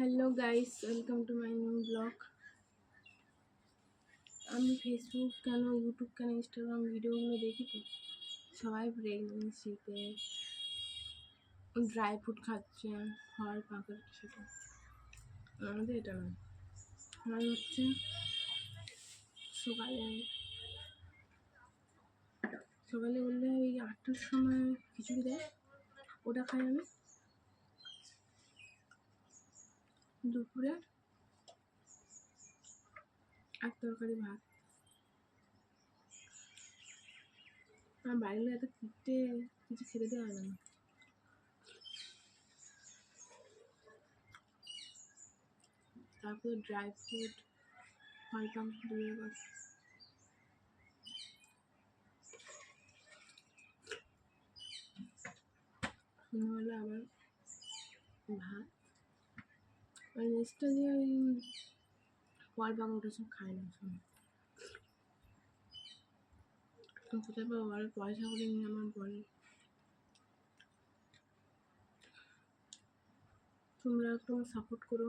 Hello guys welcome to my new blog আমি Facebook কেন YouTube কেন ইনস্টাগ্রাম ভিডিওগুলো দেখি তো? সবাই প্রেগনেন্সিতে ড্রাই ফ্রুট খাচ্ছে ফল পাকা সেটা আমাদের এটা নয় আমার হচ্ছে সকালে সকালে বললে ওই আটটার সময় খিচুড়ি দেয়। ওটা খাই আমি। দুপুরে আর তরকারি ভাত। আমার বাড়ির এত কিনতে কিছু খেতে দেওয়া হয় না। তারপরে ড্রাই ফ্রুট ফল পাম দূরের কথা সন্ধ্যাবেলা আবার ভাত। আর নেক্সটটা দিয়ে ওই ফল বা ওটা সব খায় না সব কোথায় পাবো আর পয়সা করে নিয়ে আমার বলে তোমরা একটু সাপোর্ট করো।